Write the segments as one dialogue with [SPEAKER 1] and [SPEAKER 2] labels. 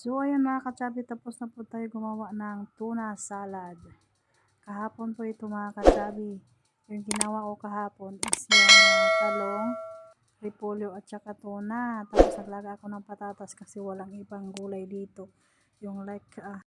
[SPEAKER 1] So, ayan mga kachabi, tapos na po tayo gumawa ng tuna salad. Kahapon po ito mga kachabi. Yung ginawa ko kahapon is yung uh, talong, repolyo at saka tuna. Tapos naglaga ako ng patatas kasi walang ibang gulay dito. Yung like uh,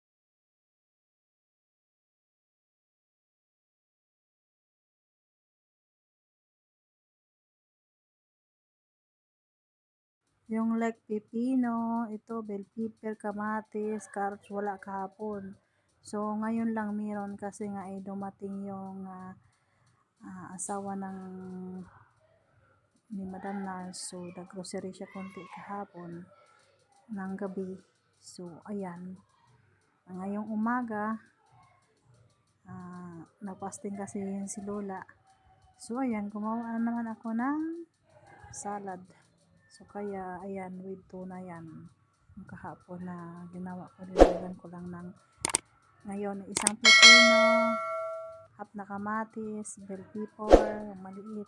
[SPEAKER 1] Yung like pipino, ito bell pepper, kamatis, carrots, wala kahapon. So, ngayon lang meron kasi nga ay dumating yung uh, uh, asawa ng ni Madam Nars. So, nag-grocery siya konti kahapon ng gabi. So, ayan. Ngayong umaga, uh, nagpasting kasi si Lola. So, ayan, gumawa na naman ako ng salad. So, kaya, ayan, with tuna yan. Yung kahapon na ginawa ko, nilagyan ko lang ng ngayon, isang pipino, half na kamatis, bell pepper, maliit,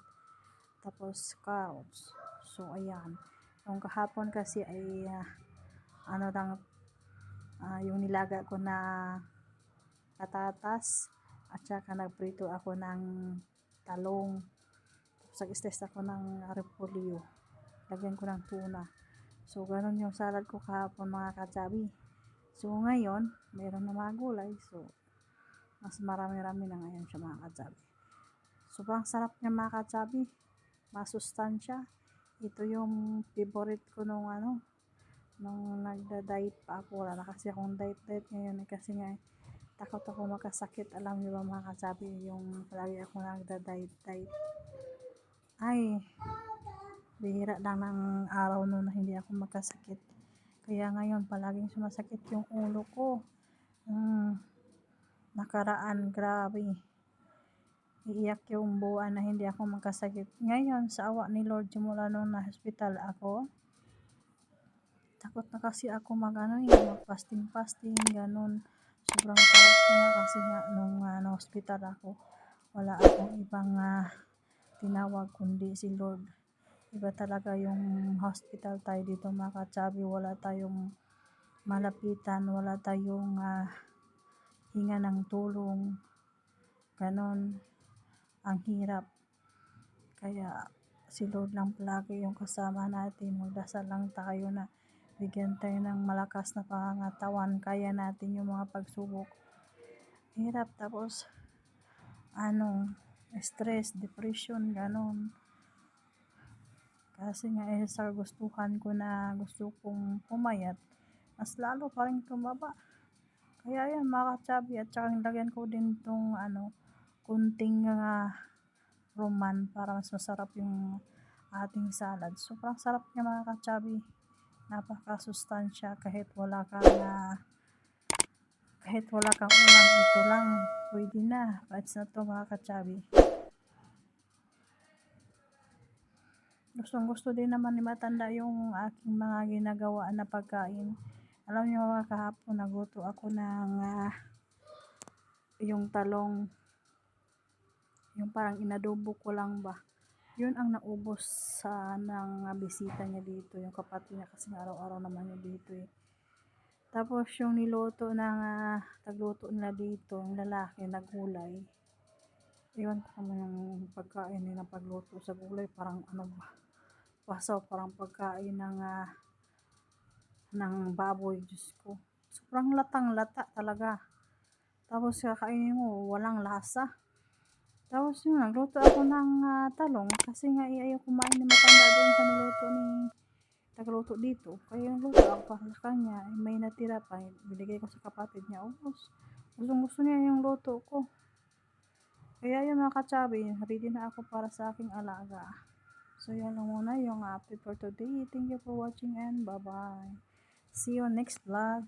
[SPEAKER 1] tapos carrots. So, ayan. Yung kahapon kasi ay, uh, ano lang, uh, yung nilaga ko na patatas, at saka nagprito ako ng talong. Tapos nag-test ako ng repolyo lagyan ko ng tuna. So, ganun yung salad ko kahapon mga kachabi. So, ngayon, meron na mga gulay. So, mas marami-rami na ngayon siya mga kachabi. Sobrang sarap niya mga kachabi. Masustansya. Ito yung favorite ko nung ano, nung nagda-diet pa ako. Wala na kasi akong diet-diet ngayon. Eh, kasi nga, takot ako makasakit. Alam niyo ba mga kachabi, yung palagi ako nagda-diet-diet. Ay, bihira lang ng araw noon na hindi ako magkasakit. Kaya ngayon palaging sumasakit yung ulo ko. Hmm, nakaraan, grabe. Iiyak yung buwan na hindi ako magkasakit. Ngayon, sa awa ni Lord, simula nung na hospital ako, takot na kasi ako mag ano yung mag fasting fasting ganun sobrang takot ko na kasi nga nung uh, na hospital ako wala akong ibang uh, tinawag kundi si Lord iba talaga yung hospital tayo dito mga wala tayong malapitan wala tayong uh, hinga ng tulong. Ganon. Ang hirap. Kaya si Lord lang palagi yung kasama natin. Magdasal lang tayo na bigyan tayo ng malakas na pangangatawan. Kaya natin yung mga pagsubok. Hirap. Tapos ano stress, depression, ganon kasi nga eh, sa gustuhan ko na gusto kong pumayat, mas lalo pa rin tumaba. Kaya yan mga kachabi at saka lagyan ko din tong ano, kunting uh, roman para mas masarap yung ating salad. Sobrang sarap niya mga kachabi. Napakasustansya kahit wala kang uh, kahit wala kang ulam, ito lang pwede na. Pwede na to mga kachabi. Gustong gusto din naman ni Matanda yung aking mga ginagawa na pagkain. Alam mga kahapon naguto ako ng uh, yung talong yung parang inadobo ko lang ba. Yun ang naubos sa ng uh, bisita niya dito, yung kapatid niya kasi araw-araw naman niya dito eh. Tapos yung niluto ng uh, tagluto nila dito, yung lalaki na gulay. Iwan ko naman yung pagkain nila pagluto sa gulay, parang ano ba parang pagkain ng uh, ng baboy Diyos ko. Sobrang latang lata talaga. Tapos kakainin mo walang lasa. Tapos yun nagluto ako ng uh, talong kasi nga eh, ayaw kumain ni matanda doon sa niluto ni tagaluto dito. Kaya nagluto ako para sa kanya eh, may natira pa. Binigay ko sa kapatid niya ubos gustong gusto niya yung luto ko. Kaya yung mga katsabi ready na ako para sa aking alaga So, yan lang muna yung update for today. Thank you for watching and bye-bye. See you next vlog.